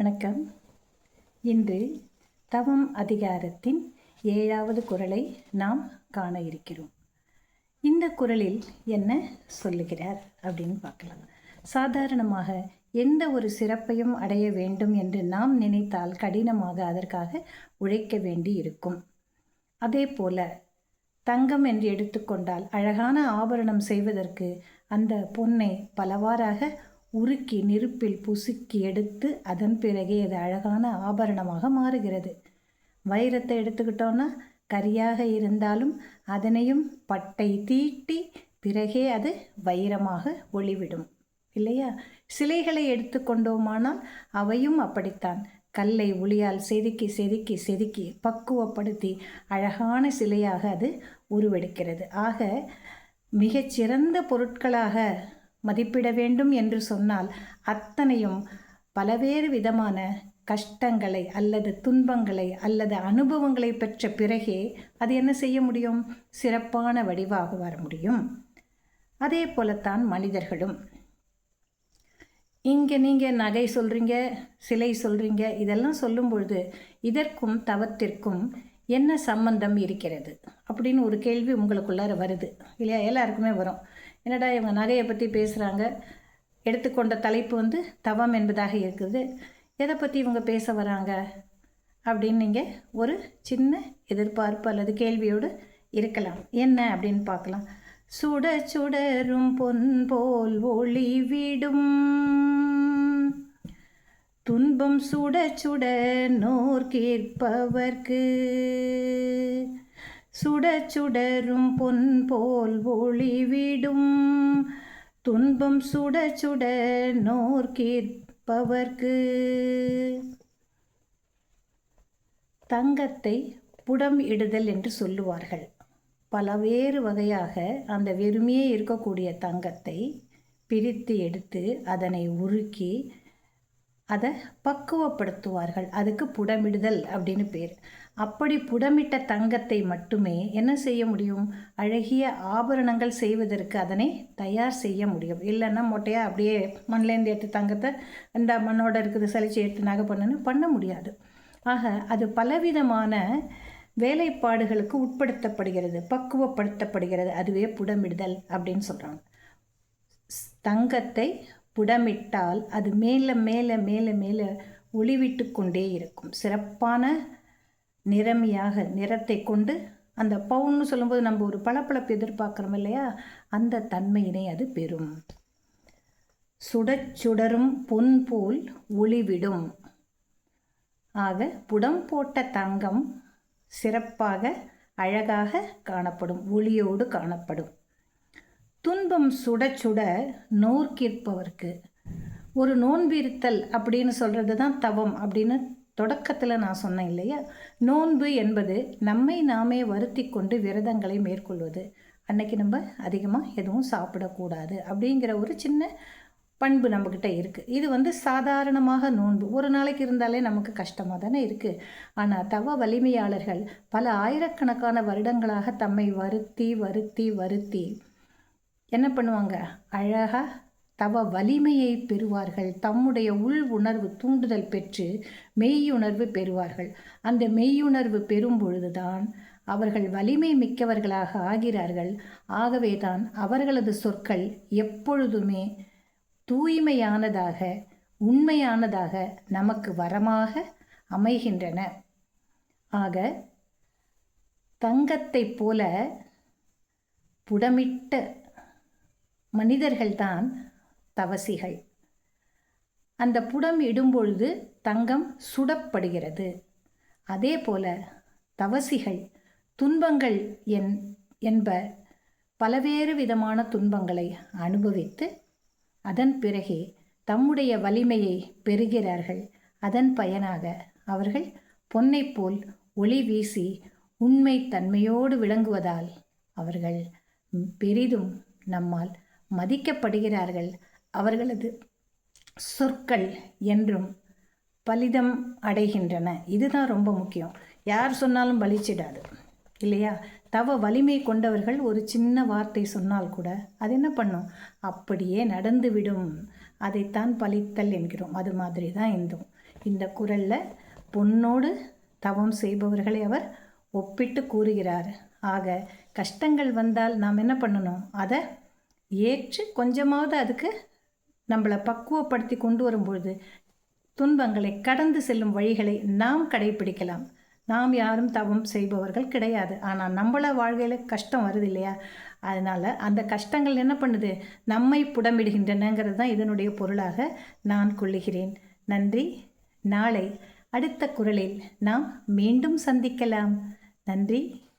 வணக்கம். இன்று தவம் அதிகாரத்தின் ஏழாவது குறளை நாம் காண இருக்கிறோம். இந்த குறளில் என்ன சொல்லுகிறார் அப்படின்னு பார்க்கலாம். சாதாரணமாக எந்த ஒரு சிறப்பையும் அடைய வேண்டும் என்று நாம் நினைத்தால் கடினமாக அதற்காக உழைக்க வேண்டி இருக்கும். அதே போல தங்கம் என்று எடுத்துக்கொண்டால் அழகான ஆபரணம் செய்வதற்கு அந்த பொன்னை பலவாறாக உருக்கி நெருப்பில் புசுக்கி எடுத்து அதன் பிறகே அது அழகான ஆபரணமாக மாறுகிறது. வைரத்தை எடுத்துக்கிட்டோன்னா கரியாக இருந்தாலும் அதனையும் பட்டை தீட்டி பிறகே அது வைரமாக ஒளிவிடும். இல்லையா? சிலைகளை எடுத்துக்கொண்டோமானால் அவையும் அப்படித்தான். கல்லை ஒளியால் செதுக்கி செதுக்கி செதுக்கி பக்குவப்படுத்தி அழகான சிலையாக அது உருவெடுக்கிறது. ஆக மிகச்சிறந்த பொருட்களாக மதிப்பிட வேண்டும் என்று சொன்னால் அத்தனையும் பலவேறு விதமான கஷ்டங்களை அல்லது துன்பங்களை அல்லது அனுபவங்களை பெற்ற பிறகே அது என்ன செய்ய முடியும்? சிறப்பான வடிவாக வர முடியும். அதே போலத்தான் மனிதர்களும். இங்கே நீங்கள் நகை சொல்கிறீங்க சிலை சொல்கிறீங்க இதெல்லாம் சொல்லும் பொழுது இதற்கும் தவத்திற்கும் என்ன சம்பந்தம் இருக்கிறது? அப்படின்னு ஒரு கேள்வி உங்களுக்குள்ளார வருது. இல்லையா? எல்லாருக்குமே வரும். என்னடா இவங்க நகையை பற்றி பேசுகிறாங்க எடுத்துக்கொண்ட தலைப்பு வந்து தவம் என்பதாக இருக்குது. எதை பற்றி இவங்க பேச வராங்க? அப்படின்னு நீங்கள் ஒரு சின்ன எதிர்பார்ப்பு அல்லது கேள்வியோடு இருக்கலாம். என்ன அப்படின்னு பார்க்கலாம். சுட சுடரும் பொன் போல் ஒளி விடும். துன்பம் சுட சுட நோர் கேட்பவர்க்கு. சுட சுடரும் பொன் போல் ஒளிவிடும். துன்பம் சுட சுட நோர் கேட்பவர்க்கு. தங்கத்தை புடம் இடுதல் என்று சொல்லுவார்கள். பலவேறு வகையாக அந்த வெறுமையே இருக்கக்கூடிய தங்கத்தை பிரித்து எடுத்து அதனை உருக்கி அதை பக்குவப்படுத்துவார்கள். அதுக்கு புடமிடுதல் அப்படின்னு பேர். அப்படி புடமிட்ட தங்கத்தை மட்டுமே என்ன செய்ய முடியும்? அழகிய ஆபரணங்கள் செய்வதற்கு அதனை தயார் செய்ய முடியும். இல்லைன்னா மொட்டையாக அப்படியே மண்லேருந்து எடுத்து தங்கத்தை இந்த மண்ணோட இருக்குது சளிச்சு எடுத்து நகை பண்ணுன்னு பண்ண முடியாது. ஆக அது பலவிதமான வேலைப்பாடுகளுக்கு உட்படுத்தப்படுகிறது பக்குவப்படுத்தப்படுகிறது. அதுவே புடமிடுதல் அப்படின்னு சொல்கிறாங்க தங்கத்தை புடமிட்டால் அது மேலே மேலே மேலே மேலே ஒளிவிட்டு கொண்டே இருக்கும். சிறப்பான நிறமியாக நிறத்தை கொண்டு அந்த பவுன்னு சொல்லும்போது நம்ம ஒரு பளபளப்பு எதிர்பார்க்குறோம் இல்லையா? அந்த தன்மையினை அது பெறும். சுடச் சுடரும் பொன் போல் ஒளிவிடும். ஆக புடம் போட்ட தங்கம் சிறப்பாக அழகாக காணப்படும் ஒளியோடு காணப்படும். துன்பம் சுட சுட நோர்க்கிற்பவர்க்கு. ஒரு நோன்பிருத்தல் அப்படின்னு சொல்கிறது தான் தவம் அப்படின்னு தொடக்கத்தில் நான் சொன்னேன் இல்லையா? நோன்பு என்பது நம்மை நாமே வருத்தி கொண்டு விரதங்களை மேற்கொள்வது. அன்னைக்கு நம்ம அதிகமாக எதுவும் சாப்பிடக்கூடாது அப்படிங்கிற ஒரு சின்ன பண்பு நம்மக்கிட்ட இருக்குது இது வந்து சாதாரணமாக நோன்பு. ஒரு நாளைக்கு இருந்தாலே நமக்கு கஷ்டமாக தானே இருக்குது ஆனால் தவ வலிமையாளர்கள் பல ஆயிரக்கணக்கான வருடங்களாக தம்மை வருத்தி வருத்தி வருத்தி என்ன பண்ணுவாங்க? அழகாக தவ வலிமையை பெறுவார்கள். தம்முடைய உள் உணர்வு தூண்டுதல் பெற்று மெய்யுணர்வு பெறுவார்கள். அந்த மெய்யுணர்வு பெறும் பொழுதுதான் அவர்கள் வலிமை மிக்கவர்களாக ஆகிறார்கள். ஆகவே தான் அவர்களது சொற்கள் எப்பொழுதுமே தூய்மையானதாக உண்மையானதாக நமக்கு வரமாக அமைகின்றன. ஆக தங்கத்தைப் போல புடமிட்ட மனிதர்கள்தான் தவசிகள். அந்த புடம் இடும்பொழுது தங்கம் சுடப்படுகிறது. அதே போல தவசிகள் துன்பங்கள் என் என்ப பலவேறு விதமான துன்பங்களை அனுபவித்து அதன் பிறகே தம்முடைய வலிமையை பெறுகிறார்கள். அதன் பயனாக அவர்கள் பொன்னை போல் ஒளி வீசி உண்மை தன்மையோடு விளங்குவதால் அவர்கள் பெரிதும் நம்மால் மதிக்கப்படுகிறார்கள். அவர்களது சொற்கள் என்றும் பலிதம் அடைகின்றன. இதுதான் ரொம்ப முக்கியம். யார் சொன்னாலும் பலிச்சிடாது இல்லையா? தவ வலிமை கொண்டவர்கள் ஒரு சின்ன வார்த்தை சொன்னால் கூட அது என்ன பண்ணும்? அப்படியே நடந்துவிடும். அதைத்தான் பலித்தல் என்கிறோம். அது மாதிரி தான் இந்தும். இந்த குரலில் பொன்னோடு தவம் செய்பவர்களை அவர் ஒப்பிட்டு கூறுகிறார். ஆக கஷ்டங்கள் வந்தால் நாம் என்ன பண்ணணும்? அதை ஏற்று கொஞ்சமாவது அதுக்கு நம்மளை பக்குவப்படுத்தி கொண்டு வரும்பொழுது துன்பங்களை கடந்து செல்லும் வழிகளை நாம் கடைபிடிக்கலாம் நாம் யாரும் தவம் செய்பவர்கள் கிடையாது. ஆனால் நம்மள வாழ்க்கையில் கஷ்டம் வருது இல்லையா? அதனால் அந்த கஷ்டங்கள் என்ன பண்ணுது? நம்மை புடமிடுகின்றனங்கிறது தான் இதனுடைய பொருளாக நான் கொள்ளுகிறேன். நன்றி. நாளை அடுத்த குரலில் நாம் மீண்டும் சந்திக்கலாம். நன்றி.